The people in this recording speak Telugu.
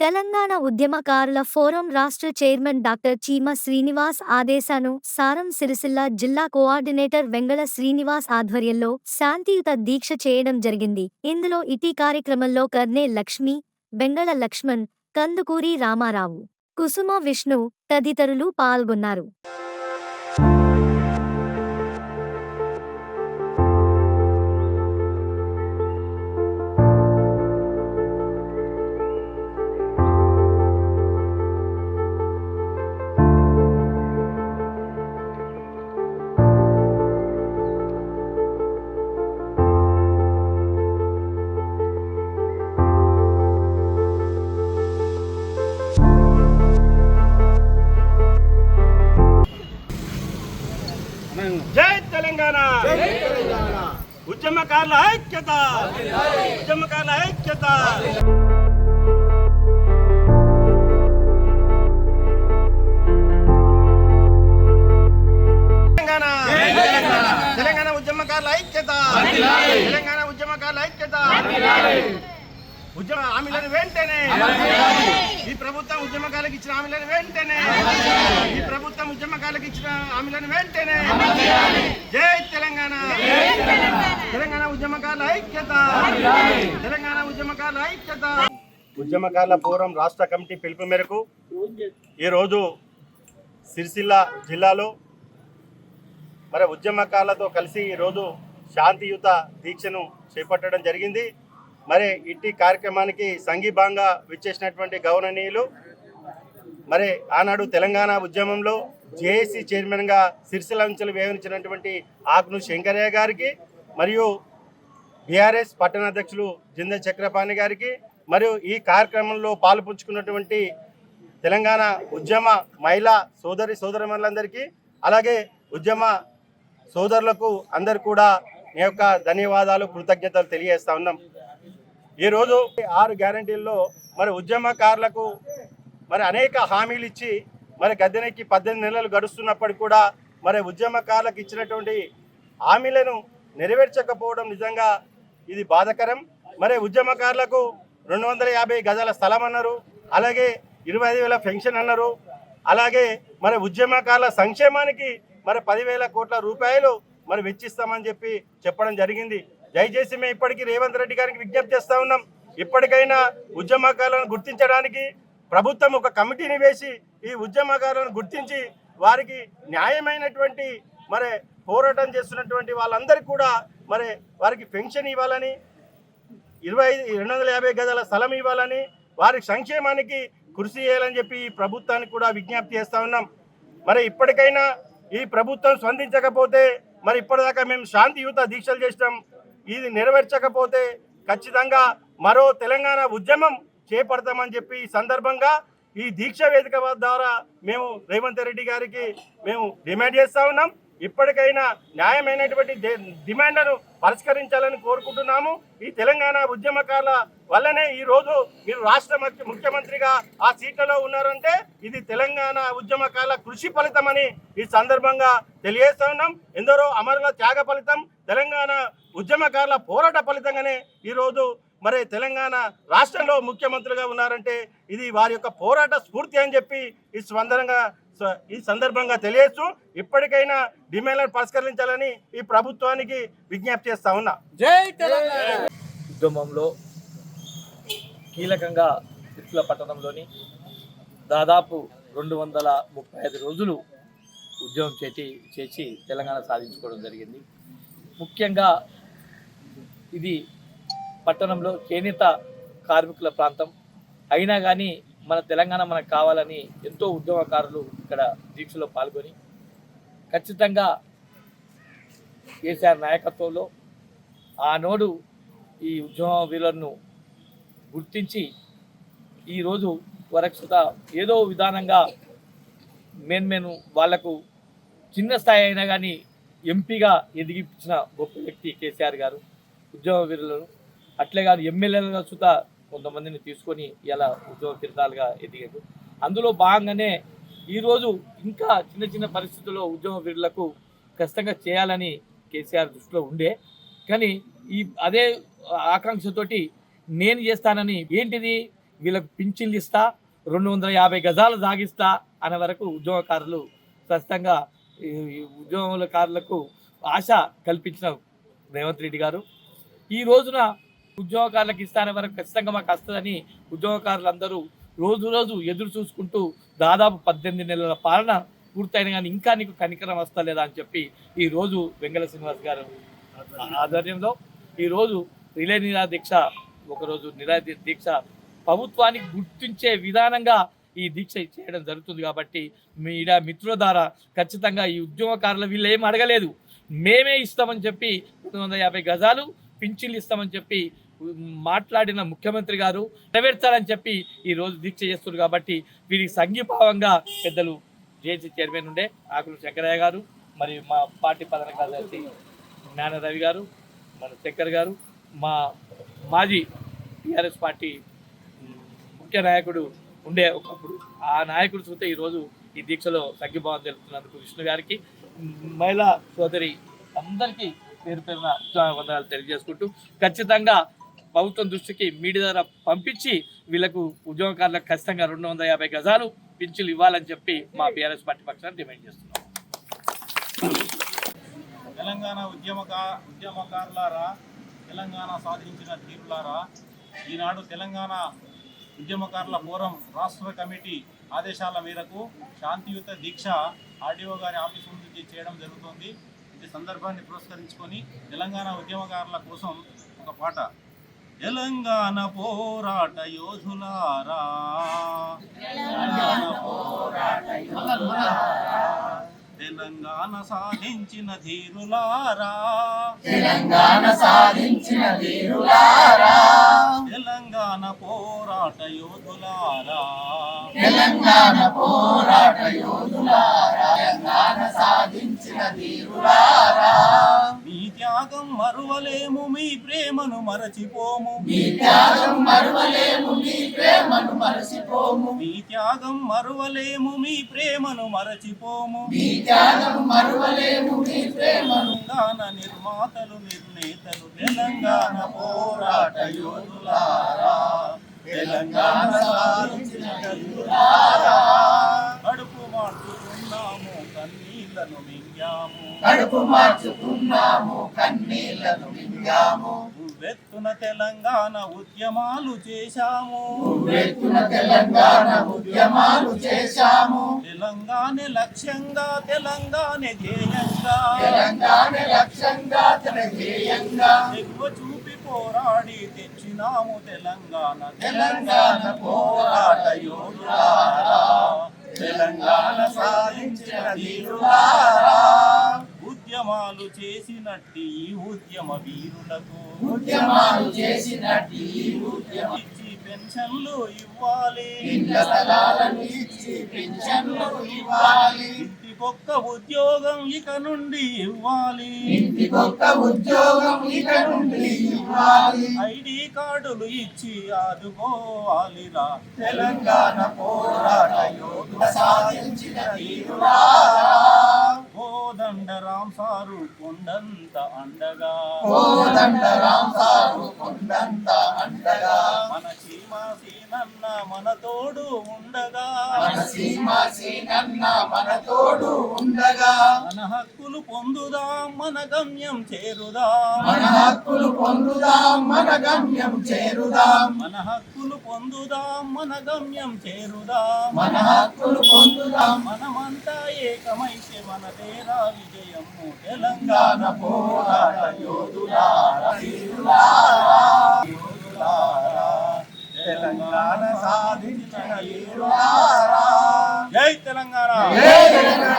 తెలంగాణ ఉద్యమకారుల ఫోరం రాష్ట్ర చైర్మన్ డాక్టర్ చీమ శ్రీనివాస్ ఆదేశాను సారం సిరిసిల్ల జిల్లా కోఆర్డినేటర్ వెంగళ శ్రీనివాస్ ఆధ్వర్యంలో శాంతియుత దీక్ష చేయడం జరిగింది. ఇందులో ఇటీ కార్యక్రమంలో కర్నే లక్ష్మి వెంగళ లక్ష్మణ్ కందుకూరి రామారావు కుసుమ విష్ణు తదితరులు పాల్గొన్నారు. జై తెలంగాణ. ఉద్యమకారుల ఐక్యత. ఉద్యమకారుల ఐక్యత. తెలంగాణ. ఉద్యమకారుల ఐక్యత. తెలంగాణ ఉద్యమకారుల ఐక్యత. ఉద్యమ హామీలను వెంటనే. ఈ ప్రభుత్వం ఉద్యమకాలకు ఇచ్చిన హామీలను వెంటనే. ఈ ప్రభుత్వం ఉద్యమకాలకు ఇచ్చిన హామీలను వెంటనే. జై తెలంగాణ. తెలంగాణ. ఉద్యమకారుల ఐక్యత. తెలంగాణ ఉద్యమకారుల ఐక్యత. ఉద్యమకారుల ఫోరం రాష్ట్ర కమిటీ పిలుపు మేరకు ఈరోజు సిరిసిల్ల జిల్లాలో మరి ఉద్యమకారులతో కలిసి ఈరోజు శాంతియుత దీక్షను చేపట్టడం జరిగింది. మరి ఇట్టి కార్యక్రమానికి సంఘీభాంగా విచ్చేసినటువంటి గౌరవనీయులు మరి ఆనాడు తెలంగాణ ఉద్యమంలో జేఏసీ చైర్మన్గా సిరిసిల్ల నుంచి వ్యవహరించినటువంటి ఆకును శంకరయ్య గారికి మరియు బీఆర్ఎస్ పట్టణ అధ్యక్షులు జింద చక్రపాణి గారికి మరియు ఈ కార్యక్రమంలో పాల్పంచుకున్నటువంటి తెలంగాణ ఉద్యమ మహిళా సోదరి సోదరులందరికీ అలాగే ఉద్యమ సోదరులకు అందరు కూడా మీ యొక్క ధన్యవాదాలు కృతజ్ఞతలు తెలియజేస్తా ఉన్నాం. ఈరోజు ఆరు గ్యారంటీల్లో మరి ఉద్యమకారులకు మరి అనేక హామీలు ఇచ్చి మరి గద్దెనెక్కి పద్దెనిమిది నెలలు గడుస్తున్నప్పటికీ కూడా మరి ఉద్యమకారులకు ఇచ్చినటువంటి హామీలను నెరవేర్చకపోవడం నిజంగా ఇది బాధకరం. మరి ఉద్యమకారులకు రెండు వందల యాభై గజాల స్థలం అన్నారు అలాగే ఇరవై ఐదు వేల పెన్షన్ అన్నారు అలాగే మరి ఉద్యమకారుల సంక్షేమానికి మరి పదివేల కోట్ల రూపాయలు మరి వెచ్చిస్తామని చెప్పి చెప్పడం జరిగింది. దయచేసి మేము ఇప్పటికీ రేవంత్ రెడ్డి గారికి విజ్ఞప్తి చేస్తా ఉన్నాం. ఇప్పటికైనా ఉద్యమకాలను గుర్తించడానికి ప్రభుత్వం ఒక కమిటీని వేసి ఈ ఉద్యమకాలను గుర్తించి వారికి న్యాయమైనటువంటి మరి పోరాటం చేస్తున్నటువంటి వాళ్ళందరికీ కూడా మరి వారికి పెన్షన్ ఇవ్వాలని ఇరవై ఐదు రెండు వందల యాభై గజాల స్థలం ఇవ్వాలని వారి సంక్షేమానికి కృషి చేయాలని చెప్పి ఈ ప్రభుత్వానికి కూడా విజ్ఞప్తి చేస్తూ ఉన్నాం. మరి ఇప్పటికైనా ఈ ప్రభుత్వం స్పందించకపోతే మరి ఇప్పటిదాకా మేము శాంతియుత దీక్షలు చేసినాం. ఇది నెరవేర్చకపోతే ఖచ్చితంగా మరో తెలంగాణ ఉద్యమం చేపడతామని చెప్పి ఈ సందర్భంగా ఈ దీక్ష వేదిక ద్వారా మేము రేవంత్ రెడ్డి గారికి మేము డిమాండ్ చేస్తా ఉన్నాం. ఇప్పటికైనా న్యాయమైనటువంటి డిమాండ్ను డిమాండ్లను పరిష్కరించాలని కోరుకుంటున్నాము. ఈ తెలంగాణ ఉద్యమకాల వల్లనే ఈ రోజు మీరు రాష్ట్ర ముఖ్యమంత్రిగా ఆ సీట్లలో ఉన్నారంటే ఇది తెలంగాణ ఉద్యమకాల కృషి ఫలితమని ఈ సందర్భంగా తెలియజేస్తున్నాం ఎందరో అమరుల త్యాగ ఫలితం తెలంగాణ ఉద్యమకారుల పోరాట ఫలితంగానే ఈరోజు మరి తెలంగాణ రాష్ట్రంలో ముఖ్యమంత్రిగా ఉన్నారంటే ఇది వారి యొక్క పోరాట స్ఫూర్తి అని చెప్పి ఈ స్పందనంగా స- ఈ సందర్భంగా తెలియచ్చు ఇప్పటికైనా డిమాండ్లను పరిష్కరించాలని ఈ ప్రభుత్వానికి విజ్ఞప్తి చేస్తా ఉన్నా. ఉద్యమంలో కీలకంగా తిరుపల పట్టణంలోని దాదాపు రెండు వందల ముప్పై ఐదు రోజులు ఉద్యమం చేసి చేసి తెలంగాణ సాధించుకోవడం జరిగింది. ముఖ్యంగా ఇది పట్టణంలో చేనేత కార్మికుల ప్రాంతం. అయినా కానీ మన తెలంగాణ మనకు కావాలని ఎంతో ఉద్యమకారులు ఇక్కడ దీక్షలో పాల్గొని ఖచ్చితంగా కేసీఆర్ నాయకత్వంలో ఆనోడు ఈ ఉద్యమ వీరులను గుర్తించి ఈరోజు వరకు ఏదో విధానంగా మెయిన్ మెయిన్ వాళ్ళకు చిన్న స్థాయి అయినా కానీ ఎంపీగా ఎదిగించిన గొప్ప వ్యక్తి కేసీఆర్ గారు ఉద్యోగ వీరులను. అట్లే కాదు ఎమ్మెల్యేలుగా సుతా కొంతమందిని తీసుకొని ఇలా ఉద్యోగ తీర్థాలుగా ఎదిగారు అందులో భాగంగానే ఈరోజు ఇంకా చిన్న చిన్న పరిస్థితుల్లో ఉద్యమ వీరులకు ఖచ్చితంగా చేయాలని కేసీఆర్ దృష్టిలో ఉండే. కానీ ఈ అదే ఆకాంక్షతోటి నేను చేస్తానని ఏంటిది? వీళ్ళకు పింఛన్లు ఇస్తా రెండు వందల యాభై గజాలు సాగిస్తా అనే వరకు ఉద్యోగకారులు ఖచ్చితంగా ఉద్యోగకారులకు ఆశ కల్పించిన రేవంత్ రెడ్డి గారు. ఈ రోజున ఉద్యోగకారులకు ఇస్తానే వరకు ఖచ్చితంగా మాకు వస్తుందని ఉద్యోగకారులందరూ రోజు రోజు ఎదురు చూసుకుంటూ దాదాపు పద్దెనిమిది నెలల పాలన పూర్తయిన కానీ ఇంకా నీకు కనికరం వస్తలేదా అని చెప్పి ఈ రోజు వెంగళ శ్రీనివాస్ గారు ఆధ్వర్యంలో ఈరోజు రిలే నిరా దీక్ష ఒకరోజు నిరా దీక్ష ప్రభుత్వానికి గుర్తించే విధానంగా ఈ దీక్ష చేయడం జరుగుతుంది కాబట్టి మీడియా మిత్రుల ద్వారా ఖచ్చితంగా ఈ ఉద్యమకారులు వీళ్ళు ఏం అడగలేదు. మేమే ఇస్తామని చెప్పి రెండు వందల యాభై గజాలు పింఛన్లు ఇస్తామని చెప్పి మాట్లాడిన ముఖ్యమంత్రి గారు నెరవేర్చాలని చెప్పి ఈరోజు దీక్ష చేస్తున్నారు కాబట్టి వీరికి సంఘీభావంగా పెద్దలు జేసీ చైర్మన్ ఉండే ఆకులు శంకరయ్య గారు మరియు మా పార్టీ ప్రధాన కార్యదర్శి జ్ఞాన రవి గారు మన శంకర్ గారు మా మాజీ టీఆర్ఎస్ పార్టీ ముఖ్య నాయకుడు ఉండే ఒకప్పుడు. ఆ నాయకుడు చూస్తే ఈరోజు ఈ దీక్షలో సంఘీభావం తెలుపుతున్నందుకు విష్ణు గారికి మహిళా సోదరి అందరికీ పేరు పేరున వందనాలు తెలియజేసుకుంటూ ఖచ్చితంగా ప్రభుత్వం దృష్టికి మీడియా ద్వారా పంపించి వీళ్ళకు ఉద్యోగకారులకు ఖచ్చితంగా రెండు వందల యాభై గజాలు పింఛన్లు ఇవ్వాలని చెప్పి మా బీఆర్ఎస్ పార్టీ పక్షాన్ని డిమాండ్ చేస్తున్నాం. తెలంగాణ ఉద్యమకా ఉద్యమకారులారా తెలంగాణ సాధించిన తీరులారా ఈనాడు తెలంగాణ ఉద్యమకారుల ఫోరం రాష్ట్ర కమిటీ ఆదేశాల మేరకు శాంతియుత దీక్ష ఆర్డీఓ గారి ఆఫీస్ నుంచి చేయడం జరుగుతుంది. ఈ సందర్భాన్ని పురస్కరించుకొని తెలంగాణ ఉద్యమకారుల కోసం ఒక పాట. తెలంగాణ పోరాట యోధులారా. తెలంగాణ పోరాట తెలంగాణ సాధించిన ధీరులారా. తెలంగాణ సాధించిన వీరులారా తెలంగాణ పోరాట యోధులారా. తెలంగాణ పోరాట యోధులారా. తెలంగాణ సాధించిన వీరులారా మీ త్యాగం మరువలేము మీ ప్రేమను మరచిపోము. మీ త్యాగం మరువలేము మీ ప్రేమను మరచిపోము. త్యాగం మరువలేము మీ ప్రేమను మరచిపోము. మీ త్యాగం మరువలేము మీ ప్రేమను. తెలంగాణ నిర్మాతలు నిర్ణేతలు తెలంగాణ పోరాట యోధులారా. తెలంగాణ సాధించిన కడుపు మార్చుకున్నాము కన్నీళ్ళను మింగాము. కడుపు మార్చుకున్నాము కన్నీళ్ళను మింగాము. ఉవ్వెత్తున తెలంగాణ ఉద్యమాలు చేశాము. వెత్తున తెలంగాణ ఉద్యమాలు చేశాము. తెలంగాణ లక్ష్యంగా తెలంగాణ ధ్యేయంగా. తెలంగాణ లక్ష్యంగా తన ధ్యేయంగా. ఎక్కువ చూపి పోరాడి తెచ్చినాము తెలంగాణ. తెలంగాణ పోరాట యోధులారా. తెలంగాణ సాధించిన వీరులారా ఉద్యమాలు చేసినట్టి ఈ ఉద్యమ వీరులకు. ఉద్యమాలు చేసినట్టు ఈ ఉద్యమం ఇచ్చి పెన్షన్లు ఇవ్వాలి. ఇండ్ల స్థలాలను ఇచ్చి పింఛన్లు ఇవ్వాలి. ఇంటికొక్క ఉద్యోగం ఇక నుండి ఇవ్వాలి. ఇంటికొక్క ఉద్యోగం ఇక నుండి ఇవ్వాలి. ఐడి కార్డులు ఇచ్చి ఆదుకోవాలిరా తెలంగాణ పోరాట యోధుల సాధించిన సారు కొండంత అండగా. మన సీమా సీనన్న మన తోడు ఉండగా. మన సీమ సీనన్న మన తోడు ఉండగా. మన హక్కులు పొందుదాం మన గమ్యం చేరుదాం. మన హక్కులు పొందుదాం మన గమ్యం చేరుదాం. మన హక్కులు పొందుదాం మన గమ్యం చేరుదాం. మన హక్కులు పొందుదాం. మనమంతా ఏకమైతే మన తేరా విజయము తెలంగాణ పోరాట యోధులారా. Bolsonaro!